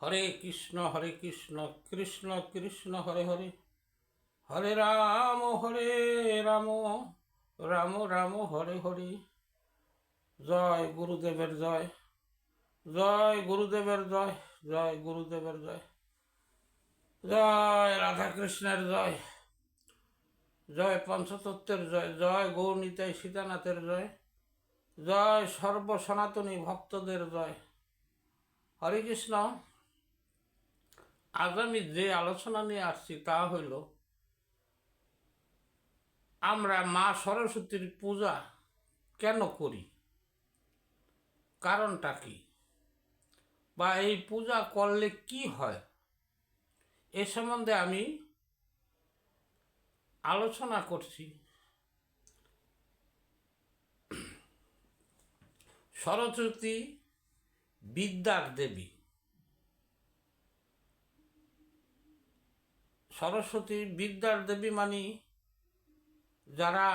হরে কৃষ্ণ হরে কৃষ্ণ কৃষ্ণ কৃষ্ণ, হরে হরে। হরে রাম হরে রাম রাম রাম, হরে হরে। জয় গুরুদেবের জয় জয় গুরুদেবের জয় জয় গুরুদেবের জয়। জয় রাধাকৃষ্ণের জয় জয় পঞ্চতত্ত্বের জয় জয় গৌরনীতাই সীতানাথের জয় জয় সর্ব সনাতনী ভক্তদের জয়। হরে কৃষ্ণ। আজ আমি যে আলোচনা নিয়ে আসছি তা হইল, আমরা মা সরস্বতীর পূজা কেন করি? কারণটা কি? বা এই পূজা করলে কি হয়? এ সম্বন্ধে আমি আলোচনা করছি। সরস্বতী বিদ্যার দেবী। সরস্বতী বিদ্যার দেবী মানি, যারা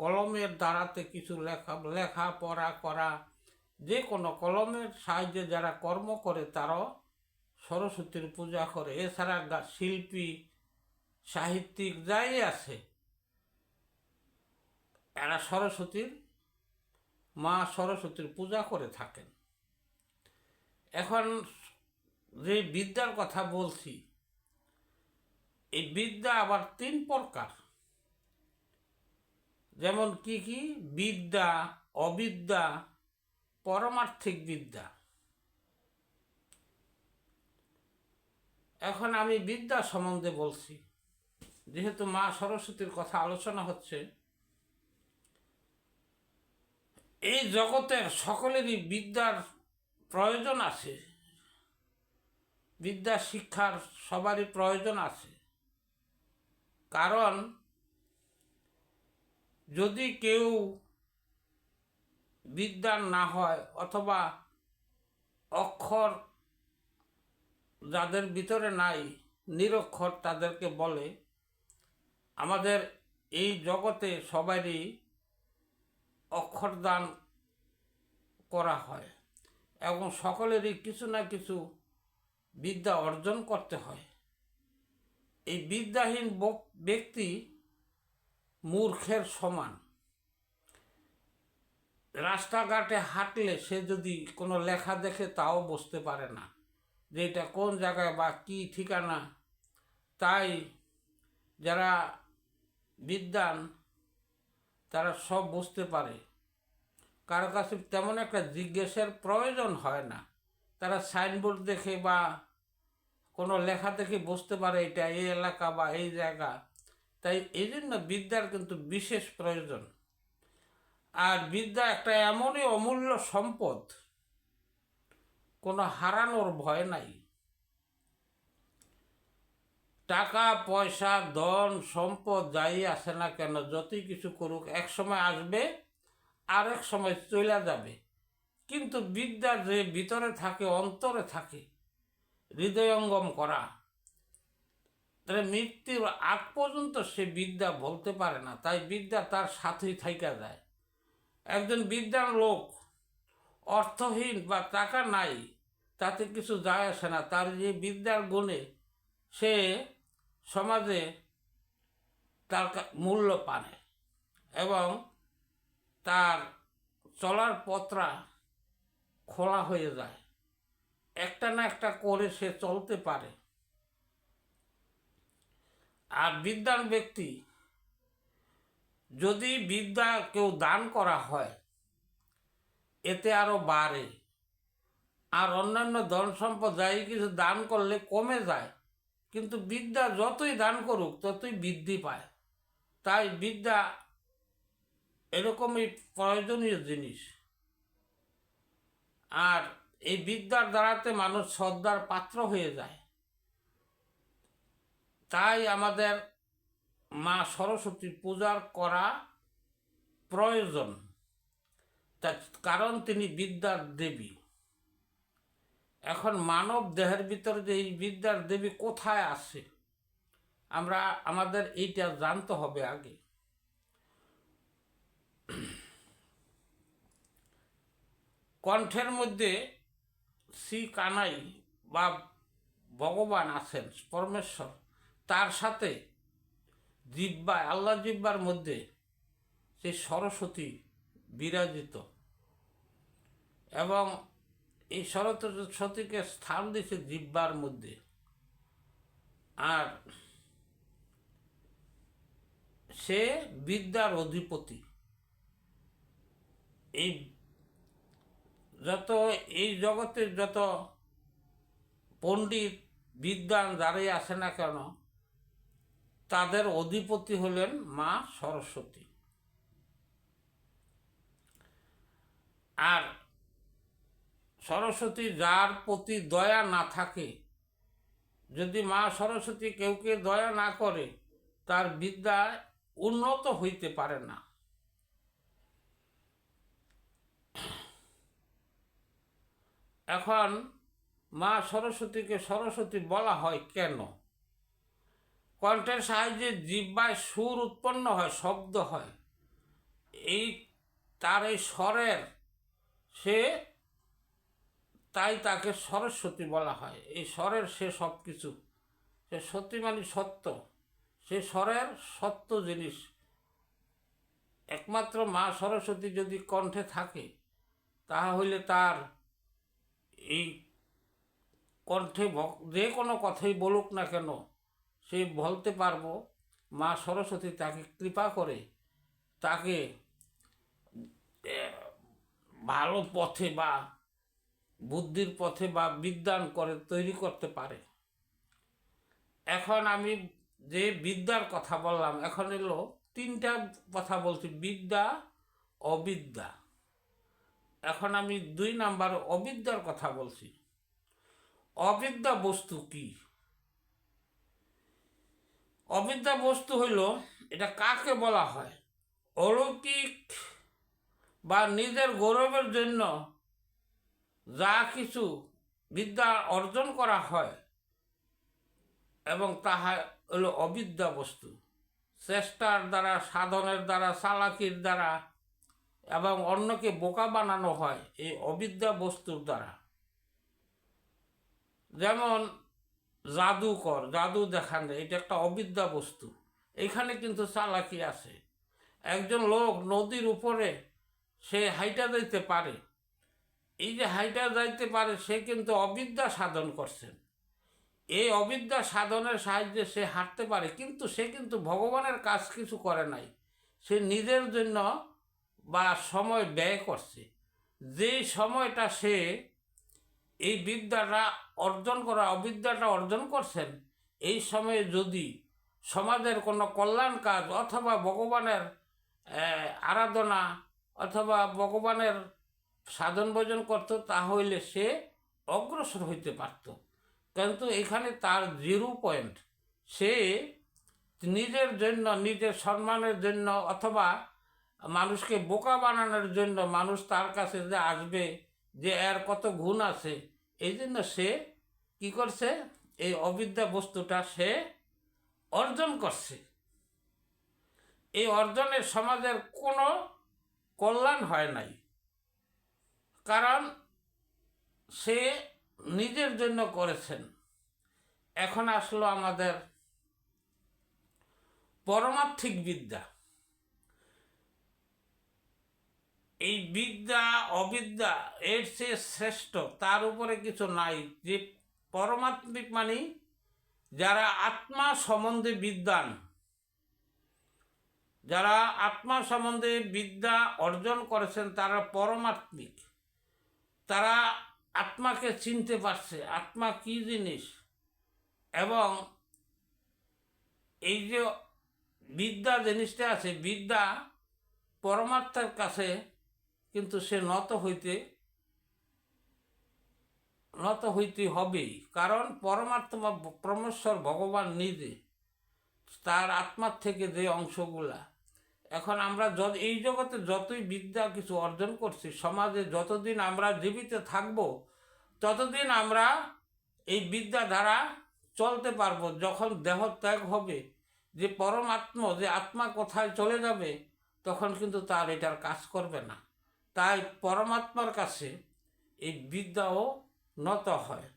কলমের দ্বারাতে কিছু লেখা লেখা পড়া করা, যে কোনো কলমের সাহায্যে যারা কর্ম করে তারাও সরস্বতীর পূজা করে। এছাড়া শিল্পী, সাহিত্যিক যাই আছে, এরা সরস্বতীর মা সরস্বতীর পূজা করে থাকেন। এখন যে বিদ্যার কথা বলছি এই বিদ্যা আবার তিন প্রকার। যেমন কি কি? বিদ্যা, অবিদ্যা, পরমার্থিক বিদ্যা। এখন আমি বিদ্যা সম্বন্ধে বলছি। যেহেতু মা সরস্বতীর কথা আলোচনা হচ্ছে, এই জগতের সকলেরই বিদ্যার প্রয়োজন আছে। বিদ্যা শিক্ষার সবারই প্রয়োজন আছে। কারণ যদি কেউ বিদ্যার না হয় অথবা অক্ষর যাদের ভিতরে নাই, নিরক্ষর তাদেরকে বলে, আমাদের এই জগতে সবারই অক্ষরদান করা হয় এবং সকলেরই কিছু না কিছু বিদ্যা অর্জন করতে হয়। এই বিদ্যাহীন ব্যক্তি মূর্খের সমান। রাস্তাঘাটে হাঁটলে সে যদি কোনো লেখা দেখে তাও বুঝতে পারে না যে এটা কোন জায়গায় বা কি ঠিকানা। তাই যারা বিদ্যান, তারা সব বুঝতে পারে। কারও কাছে তেমন একটা জিজ্ঞেসের প্রয়োজন হয় না। তারা সাইনবোর্ড দেখে বা কোনো লেখা দেখে বুঝতে পারে এটা এই এলাকা বা এই জায়গা। তাই এই জন্য বিদ্যার কিন্তু বিশেষ প্রয়োজন। আর বিদ্যা একটা এমনই অমূল্য সম্পদ, কোনো হারানোর ভয় নাই। টাকা, পয়সা, ধন, সম্পদ যাই আসে না কেন, যতই কিছু করুক, এক সময় আসবে আর এক সময় চলে যাবে। কিন্তু বিদ্যা যে ভিতরে থাকে, অন্তরে থাকে হৃদয়ঙ্গম করা। তাহলে মৃত্যুর আগ পর্যন্ত সে বিদ্যা বলতে পারে না, তাই বিদ্যা তার সাথেই থাইকা যায়। একজন বিদ্যার লোক অর্থহীন বা টাকা নাই, তাতে কিছু যায় আসে না। তার যে বিদ্যার গুণে সে সমাজে তার মূল্য পানে এবং তার চলার পথরা খোলা হয়ে যায়। একটা না একটা করে সে চলতে পারে। আর বিদ্যান ব্যক্তি, যদি বিদ্যা কেউ দান করা হয়, এতে আরও বাড়ে। আর অন্যান্য ধন সম্পদ যাই কিছু দান করলে কমে যায়, কিন্তু বিদ্যা যতই দান করুক, ততই বৃদ্ধি পায়। তাই বিদ্যা এরকমই প্রয়োজনীয় জিনিস। আর এই বিদ্যার দ্বারাতে মানুষ শ্রদ্ধার পাত্র হয়ে যায়। তাই আমাদের মা সরস্বতীর পূজার করা প্রয়োজন। তা কারণ তিনি বিদ্যার দেবী। এখন মানব দেহের ভিতরে যে এই বিদ্যার দেবী কোথায় আছে, আমরা আমাদের এইটা জানতে হবে আগে। কণ্ঠের মধ্যে শ্রী কানাই বা ভগবান আছেন, পরমেশ্বর, তার সাথে জিব্বা আল্লাহ জিব্বার মধ্যে সেই সরস্বতী বিরাজিত। এবং এই সরস্বতীকে স্থান দিয়েছে জিব্বার মধ্যে। আর সে বিদ্যার অধিপতি। এই যত এই জগতের যত পণ্ডিত বিদ্যান যারাই আসে না কেন, তাদের অধিপতি হলেন মা সরস্বতী। আর সরস্বতী যার প্রতি দয়া না থাকে, যদি মা সরস্বতী কেউকে দয়া না করে, তার বিদ্যা উন্নত হইতে পারে না। এখন মা সরস্বতীকে সরস্বতী বলা হয় কেন? কণ্ঠের সাহায্যে জিব্বায় সুর উৎপন্ন হয়, শব্দ হয়। এই তার এই স্বরের, সে তাই তাকে সরস্বতী বলা হয়। এই স্বরের সে সব কিছু সে সত্যি মানে সত্য। সে স্বরের সত্য জিনিস। একমাত্র মা সরস্বতী যদি কণ্ঠে থাকে তাহা হইলে তার এই কণ্ঠে যে কোনো কথাই বলুক না কেন, সে বলতে পারব, মা সরস্বতী তাকে কৃপা করে, তাকে ভালো পথে বা বুদ্ধির পথে বা বিদ্যান করে তৈরি করতে পারে। এখন আমি যে বিদ্যার কথা বললাম, এখন এলো তিনটা কথা বলছি, বিদ্যা, অবিদ্যা। এখন আমি দুই নাম্বার অবিদ্যার কথা বলছি। অবিদ্যা বস্তু কি? অবিদ্যা বস্তু হইল, এটা কাকে বলা হয়? অলৌকিক বা নিজের গৌরবের জন্য যা কিছু বিদ্যা অর্জন করা হয় এবং তাহা হলো অবিদ্যা বস্তু। চেষ্টার দ্বারা, সাধনের দ্বারা, চালাকির দ্বারা এবং অন্যকে বোকা বানানো হয় এই অবিদ্যা বস্তুর দ্বারা। যেমন জাদুকর, জাদু দেখান এটা একটা অবিদ্যা বস্তু। এখানে কিন্তু চালাকি আছে। একজন লোক নদীর উপরে সে হাইটা যাইতে পারে। এই যে হাইটা যাইতে পারে, সে কিন্তু অবিদ্যা সাধন করছেন। এই অবিদ্যা সাধনের সাহায্যে সে হাঁটতে পারে, কিন্তু সে কিন্তু ভগবানের কাজ কিছু করে নাই। সে নিজের জন্য বা সময় ব্যয় করছে যেই সময়টা সে এই বিদ্যাটা অর্জন করা, অবিদ্যাটা অর্জন করছেন, এই সময়ে যদি সমাজের কোনো কল্যাণ কাজ অথবা ভগবানের আরাধনা অথবা ভগবানের সাধন ভোজন করত, তাহলে সে অগ্রসর হইতে পারত। কিন্তু এখানে তার জিরো পয়েন্ট, সে নিজের জন্য, নিজের সম্মানের জন্য অথবা মানুষকে বোকা বানানোর জন্য মানুষ তার কাছে যে আসবে যে এর কত গুণ আছে, এই জন্য সে কি করছে? এই অবিদ্যা বস্তুটা সে অর্জন করছে। এই অর্জনে সমাজের কোনো কল্যাণ হয় নাই। কারণ সে নিজের জন্য করেছেন। এখন আসলো আমাদের পরমার্থিক বিদ্যা। এই বিদ্যা, অবিদ্যা, এর চেয়ে শ্রেষ্ঠ, তার উপরে কিছু নাই। যে পরমাত্মিক মানে যারা আত্মা সম্বন্ধে বিদ্যান, যারা আত্মা সম্বন্ধে বিদ্যা অর্জন করেছেন, তারা পরমাত্মিক। তারা আত্মাকে চিনতে পারছে, আত্মা কি জিনিস? এবং এই যে বিদ্যা জিনিসটা আছে, বিদ্যা পরমাত্মার কাছে কিন্তু সে নত হইতে নত হইতে হবেই। কারণ পরমাত্মা পরমেশ্বর ভগবান নিজে, তার আত্মার থেকে যে অংশগুলা। এখন আমরা যত, এই জগতে যতই বিদ্যা কিছু অর্জন করছি, সমাজে যতদিন আমরা জীবিত থাকব, ততদিন আমরা এই বিদ্যা দ্বারা চলতে পারব, যখন দেহ ত্যাগ হবে, যে পরমাত্ম, যে আত্মা কোথায় চলে যাবে, তখন কিন্তু তার এটার কাজ করবে না। তাই পরমাত্মার কাছে এই বিদ্যাও নত হয়।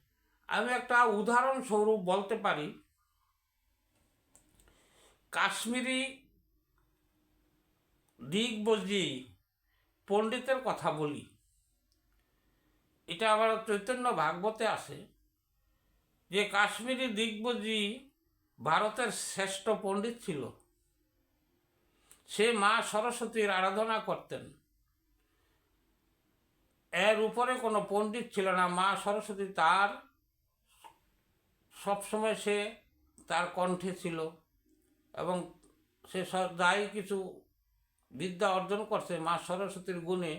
আমি একটা উদাহরণস্বরূপ বলতে পারি। কাশ্মীরি দিগবজি পণ্ডিতের কথা বলি। এটা আবার চৈতন্য ভাগবতে আছে যে কাশ্মীরি দিগ্বজি ভারতের শ্রেষ্ঠ পণ্ডিত ছিল। সে মা সরস্বতীর আরাধনা করতেন। এর উপরে কোনো পণ্ডিত ছিল না। মা সরস্বতী তার সবসময় সে তার কণ্ঠে ছিল এবং সে যাই কিছু বিদ্যা অর্জন করছে, মা সরস্বতীর গুণে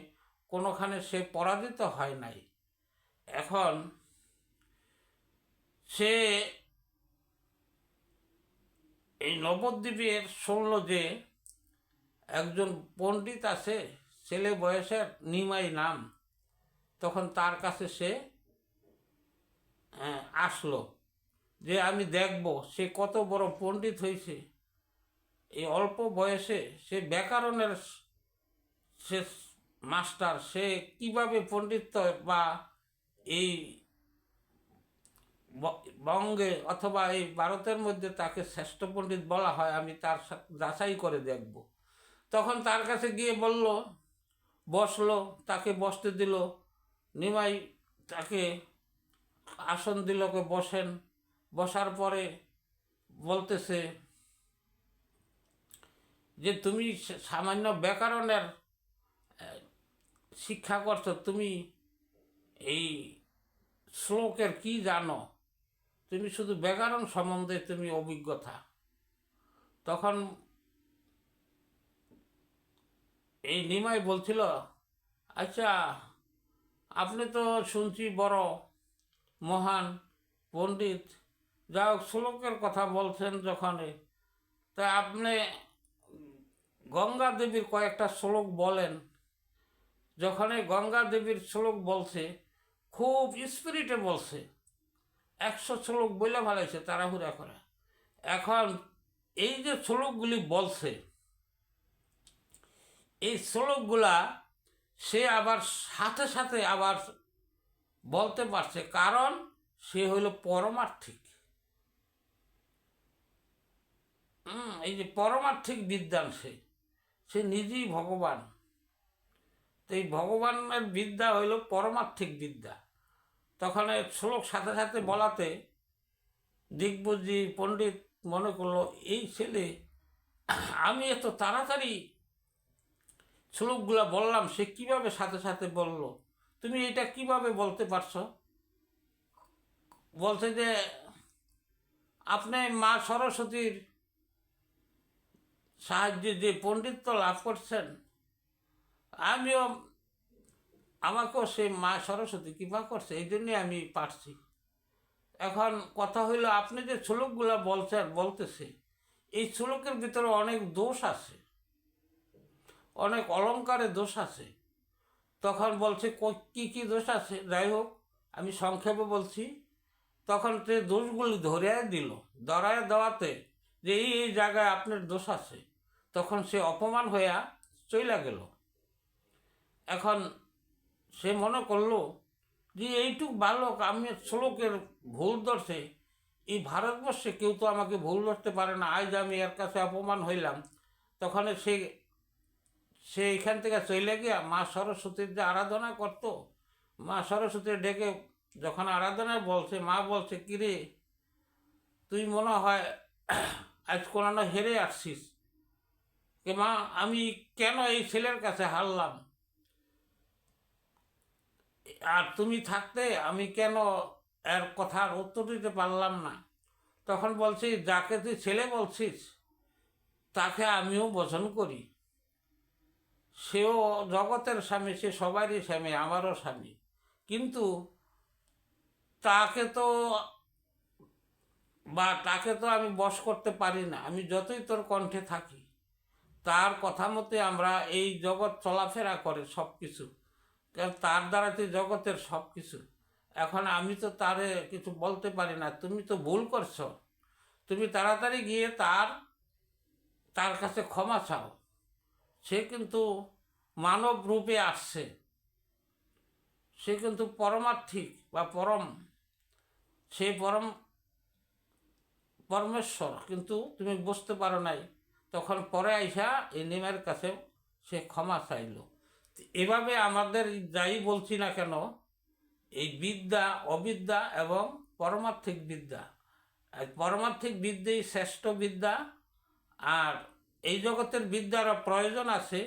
কোনোখানে সে পরাজিত হয় নাই। এখন সে এই নবদ্বীপের শুনল যে একজন পণ্ডিত আছে, ছেলে বয়সের নিমাই নাম। তখন তার কাছে সে আসলো। যে আমি দেখব সে কত বড় পণ্ডিত হয়েছে। এই অল্প বয়সে সে ব্যাকরণের সে মাস্টার, সে কীভাবে পণ্ডিত বা এই বঙ্গে অথবা এই ভারতের মধ্যে তাকে শ্রেষ্ঠ পণ্ডিত বলা হয়, আমি তার যাচাই করে দেখব। তখন তার কাছে গিয়ে বলল, বসল, তাকে বসতে দিল। নিমাই তাকে আসন দিল কে বসেন। বসার পরে বলতেছে যে, তুমি সামান্য ব্যাকরণের শিক্ষা করছ, তুমি এই শ্লোকের কি জানো? তুমি শুধু ব্যাকরণ সম্বন্ধে তুমি অভিজ্ঞতা। তখন এই নিমাই বলছিল আচ্ছা আপনি তো শুনছি বড় মহান পণ্ডিত। যা হোক, শ্লোকের কথা বলছেন যখন তা আপনি গঙ্গা দেবীর কয়েকটা শ্লোক বলেন। যখন এই গঙ্গা দেবীর শ্লোক বলছে, খুব স্পিরিটে বলছে। একশো শ্লোক বলে ভালাইছে তাড়াহুড়া করে। এখন এই যে শ্লোকগুলি বলছে, এই শ্লোকগুলা সে আবার সাথে সাথে আবার বলতে পারছে, কারণ সে হইল পরমার্থিক। এই যে পরমার্থিক বিদ্যান সে সে নিজেই ভগবান। তো এই ভগবানের বিদ্যা হইল পরমার্থিক বিদ্যা। তখন শ্লোক সাথে সাথে বলাতে দিগ্বজি পণ্ডিত মনে করল, এই ছেলে, আমি এত তাড়াতাড়ি শ্লোকগুলা বললাম, সে কীভাবে সাথে সাথে বলল? তুমি এটা কীভাবে বলতে পারছ? বলছে যে, আপনি মা সরস্বতীর সাহায্যে যে পণ্ডিত্য লাভ করছেন, আমিও, আমাকেও সে মা সরস্বতী কৃপা করছে, এই জন্যে আমি পারছি। এখন কথা হইল, আপনি যে শ্লোকগুলো বলছেন, বলতেছে, এই শ্লোকের ভিতরে অনেক দোষ আছে। অনেক অলঙ্কারে দোষ আছে। তখন বলছে ক- কি দোষ আছে? যাই হোক আমি সংক্ষেপে বলছি, তখন সে দোষগুলি ধরিয়ে দিল, ধরায় দেওয়াতে যে এই এই জায়গায় আপনার দোষ আছে। তখন সে অপমান হইয়া চইলা গেল। এখন সে মনে করল যে, এইটুক বালক আমি শ্লোকের ভুল ধরছে, এই ভারতবর্ষে কেউ তো আমাকে ভুল ধরতে পারে না, আজ আমি এর কাছে অপমান হইলাম। তখন সে সে এখান থেকে চলে গিয়া মা সরস্বতীর যে আরাধনা করত, মা সরস্বতী ডেকে যখন আরাধনা বলছে, মা বলছে, কিরে, তুই মনে হয় আজ কোনো হেরে আসছিস। কে মা, আমি কেন এই ছেলের কাছে হারলাম? আর তুমি থাকতে আমি কেন এর কথার উত্তর দিতে পারলাম না? তখন বলছি, যাকে তুই ছেলে বলছিস, তাকে আমিও বচন করি। সেও জগতের স্বামী, সে সবারই স্বামী, আমারও স্বামী। কিন্তু তাকে তো বা তাকে তো আমি বশ করতে পারি না। আমি যতই তোর কণ্ঠে থাকি, তার কথা মতে আমরা এই জগৎ চলাফেরা করে সব কিছু তার দ্বারাতে জগতের সব কিছু এখন আমি তো তারে কিছু বলতে পারি না। তুমি তো ভুল করছ। তুমি তাড়াতাড়ি গিয়ে তার তার কাছে ক্ষমা চাও। সে কিন্তু মানব রূপে আসছে। সে কিন্তু পরমার্থিক বা পরম, সে পরম পরমেশ্বর। কিন্তু তুমি বুঝতে পারো নাই, তখন পরে আইসা এই নিমের কাছে সে ক্ষমা চাইল। এভাবে আমাদের যাই বলছি না কেন, এই বিদ্যা, অবিদ্যা এবং পরমার্থিক বিদ্যা। পরমার্থিক বিদ্যাই শ্রেষ্ঠ বিদ্যা আর এই জগতের বিদ্যারও প্রয়োজন আছে,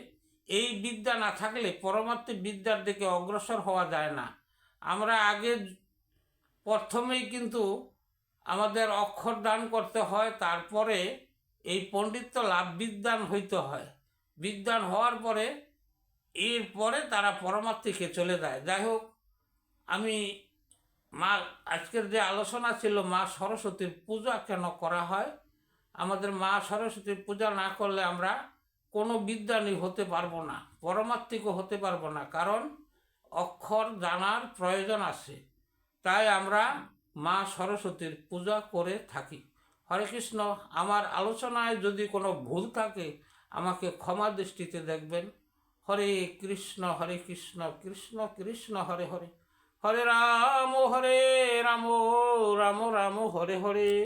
এই বিদ্যা না থাকলে পরমার্থিক বিদ্যার দিকে অগ্রসর হওয়া যায় না। আমরা আগে প্রথমেই কিন্তু আমাদের অক্ষর দান করতে হয়, তারপরে এই পণ্ডিত্য লাভ বিদ্যান হইতে হয়। বিদ্যান হওয়ার পরে এরপরে তারা পরমার্থিকে চলে যায়। যাই হোক, আমি মা আজকের যে আলোচনা ছিল মা সরস্বতীর পূজা কেন করা হয় আমাদের মা সরস্বতীর পূজা না করলে আমরা কোনো বিদ্যানী হতে পারব না, পরমাত্মিকও হতে পারব না। কারণ অক্ষর জানার প্রয়োজন আছে। তাই আমরা মা সরস্বতীর পূজা করে থাকি। হরে কৃষ্ণ, আমার আলোচনায় যদি কোনো ভুল থাকে, আমাকে ক্ষমা দৃষ্টিতে দেখবেন। হরে কৃষ্ণ হরে কৃষ্ণ কৃষ্ণ কৃষ্ণ, হরে হরে। হরে রাম হরে রাম রাম রাম, হরে হরে।